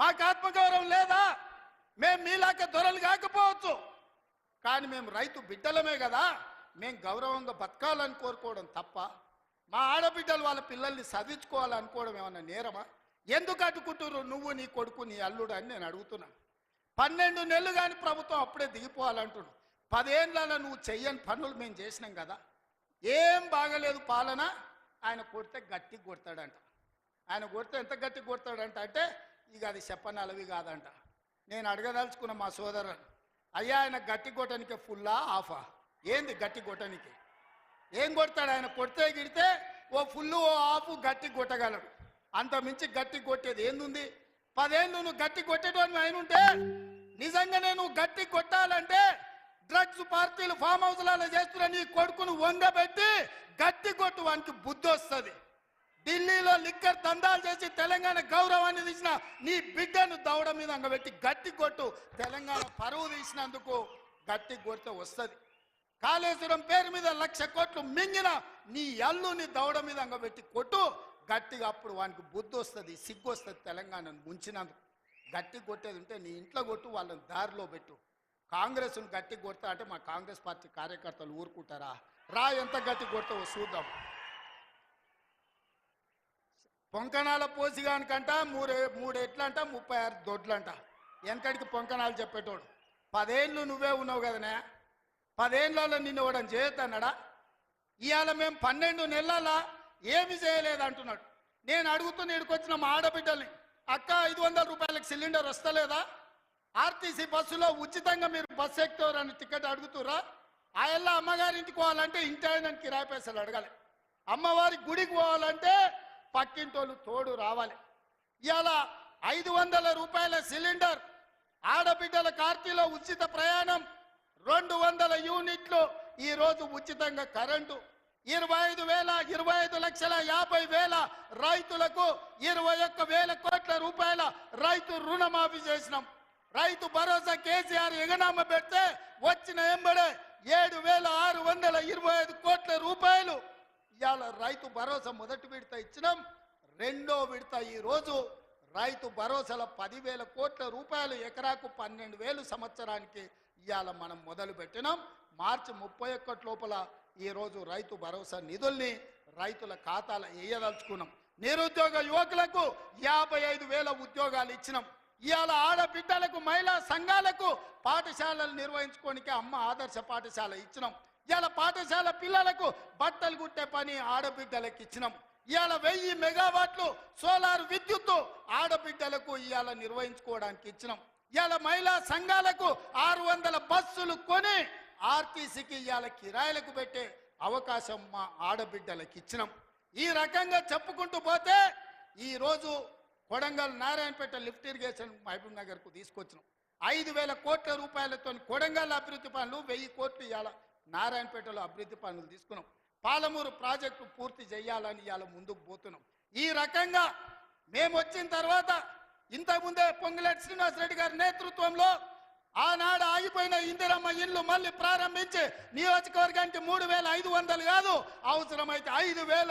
మాకు ఆత్మగౌరవం లేదా? మేము మీలాక దొరలు కాకపోవచ్చు. కానీ మేము రైతు బిడ్డలమే కదా. మేము గౌరవంగా బతకాలని కోరుకోవడం తప్ప మా ఆడబిడ్డలు వాళ్ళ పిల్లల్ని చదివించుకోవాలనుకోవడం ఏమన్నా నేరమా? ఎందుకు అడ్డుకుంటున్నారు నువ్వు నీ కొడుకు నీ అల్లుడు అని నేను అడుగుతున్నాను పన్నెండు నెలలు కానీ ప్రభుత్వం అప్పుడే దిగిపోవాలంటున్నాడు పదేళ్ళలో నువ్వు చెయ్యని పనులు మేము చేసినాం కదా. ఏం బాగలేదు పాలన. ఆయన కొడితే గట్టి కొడతాడంట. ఆయన కొడితే ఎంత గట్టి కొడతాడంట అంటే ఇక అది చెప్పనలవి కాదంట. నేను అడగదలుచుకున్న మా సోదరుని అయ్యా ఆయన గట్టి కొట్టనికి ఫుల్లా ఆఫా ఏంది గట్టి కొట్టనికి? ఏం కొడతాడు ఆయన? కొడితే గిడితే ఓ ఫుల్ ఓ ఆఫ్ గట్టి కొట్టగలడు. అంత మించి గట్టి కొట్టేది ఏందుంది? పదేళ్ళు నువ్వు గట్టి కొట్టేటోని ఆయన ఉంటే నిజంగానే నువ్వు గట్టి కొట్టాలంటే డ్రగ్స్ పార్టీలు ఫామ్ హౌస్లలో చేస్తున్న నీ కొడుకును వంగబెట్టి గట్టి కొట్టు వానికి బుద్ధి వస్తుంది. ఢిల్లీలో లిక్కర్ దందాలు చేసి తెలంగాణ గౌరవాన్ని తీసిన నీ బిడ్డను దౌడ మీద అంగబెట్టి గట్టి కొట్టు. తెలంగాణ పరువు తీసినందుకు గట్టి కొడితే వస్తుంది. కాళేశ్వరం పేరు మీద లక్ష కోట్లు మింగిన నీ అల్లుని దౌడ మీద అంగబెట్టి కొట్టు. గట్టిగా అప్పుడు వానికి బుద్ధి వస్తుంది సిగ్గు వస్తుంది తెలంగాణను ముంచినందుకు. గట్టి కొట్టేది ఉంటే నీ ఇంట్లో కొట్టు వాళ్ళని దారిలో పెట్టు. కాంగ్రెస్ను గట్టి కొడతా అంటే మా కాంగ్రెస్ పార్టీ కార్యకర్తలు ఊరుకుంటారా? రా ఎంత గట్టి కొడతావో చూద్దాం. పొంకణాల పోసిగానికంట మూడు మూడు ఎట్లంట ముప్పై ఆరు దొడ్లంట. వెనకడికి పొంకణాలు చెప్పేటోడు. పదేళ్ళు నువ్వే ఉన్నావు కదనే? పదేళ్ళలో నిన్ను ఇవ్వడం చేయొద్దన్నాడా? ఇవాళ మేము పన్నెండు నెలల ఏమి చేయలేదు అంటున్నాడు నేను అడుగుతున్న ఇక్కడికొచ్చిన మా ఆడబిడ్డల్ని అక్క ఐదు వందల రూపాయలకు సిలిండర్ వస్తలేదా? ఆర్టీసీ బస్సులో ఉచితంగా మీరు బస్సు ఎక్కుతారని టికెట్ అడుగుతురా ఆ ఎల్ల అమ్మగారింటికి పోవాలంటే ఇంటి ఆయన కిరాయి పైసలు అడగాలి. అమ్మవారి గుడికి పోవాలంటే పక్కింటోళ్ళు తోడు రావాలి. ఇలా ఐదు వందల రూపాయల సిలిండర్ ఆడబిడ్డల కార్తీలో ఉచిత ప్రయాణం రెండు వందల యూనిట్లు ఈరోజు ఉచితంగా కరెంటు ఇరవై ఐదు వేల ఇరవై ఐదు లక్షల యాభై వేల రైతులకు ఇరవై ఒక్క వేల కోట్ల రూపాయల రైతు రుణమాఫీ చేసినాం. రైతు భరోసా కేసీఆర్ ఎగనామ పెడితే వచ్చిన ఎంబడే ఏడు వేల ఆరు వందల ఇరవై ఐదు కోట్ల రూపాయలు ఇవాళ రైతు భరోసా మొదటి విడత ఇచ్చినాం. రెండో విడత ఈరోజు రైతు భరోసాల పదివేల కోట్ల రూపాయలు ఎకరాకు పన్నెండు వేలు సంవత్సరానికి ఇవాళ మనం మొదలు పెట్టినాం. మార్చి ముప్పై ఒక్కటి లోపల ఈరోజు రైతు భరోసా నిధుల్ని రైతుల ఖాతాల వేయదలుచుకున్నాం నిరుద్యోగ యువకులకు యాభై ఐదు వేల ఉద్యోగాలు ఇచ్చినాం. ఇవాళ ఆడబిడ్డలకు మహిళా సంఘాలకు పాఠశాలలు నిర్వహించుకోనికి అమ్మ ఆదర్శ పాఠశాల ఇచ్చినాం. ఇవాళ పాఠశాల పిల్లలకు బట్టలు కుట్టే పని ఆడబిడ్డలకు ఇచ్చినాం. ఇవాళ వెయ్యి మెగావాట్లు సోలార్ విద్యుత్తు ఆడబిడ్డలకు ఇవాళ నిర్వహించుకోవడానికి ఇచ్చినాం. ఇవాళ మహిళా సంఘాలకు ఆరు వందల బస్సులు కొని ఆర్టీసీకి ఇవాళ కిరాయిలకు పెట్టే అవకాశం మా ఆడబిడ్డలకు ఇచ్చినాం. ఈ రకంగా చెప్పుకుంటూ పోతే ఈరోజు కొడంగల్ నారాయణపేట లిఫ్ట్ ఇరిగేషన్ మహబూబ్ నగర్కు తీసుకొచ్చినాం. ఐదు వేల కోట్ల రూపాయలతో కొడంగల్ అభివృద్ధి పనులు వెయ్యి కోట్లు ఇవాళ నారాయణపేటలో అభివృద్ధి పనులు తీసుకున్నాం. పాలమూరు ప్రాజెక్టు పూర్తి చేయాలని ఇవాళ ముందుకు పోతున్నాం. ఈ రకంగా మేము వచ్చిన తర్వాత ఇంతకుముందే పొంగులేటి శ్రీనివాసరెడ్డి గారి నేతృత్వంలో ఆనాడు ఆగిపోయిన ఇందిరమ్మ ఇల్లు మళ్ళీ ప్రారంభించి నియోజకవర్గానికి మూడు వేల ఐదు వందలు కాదు అవసరమైతే ఐదు వేల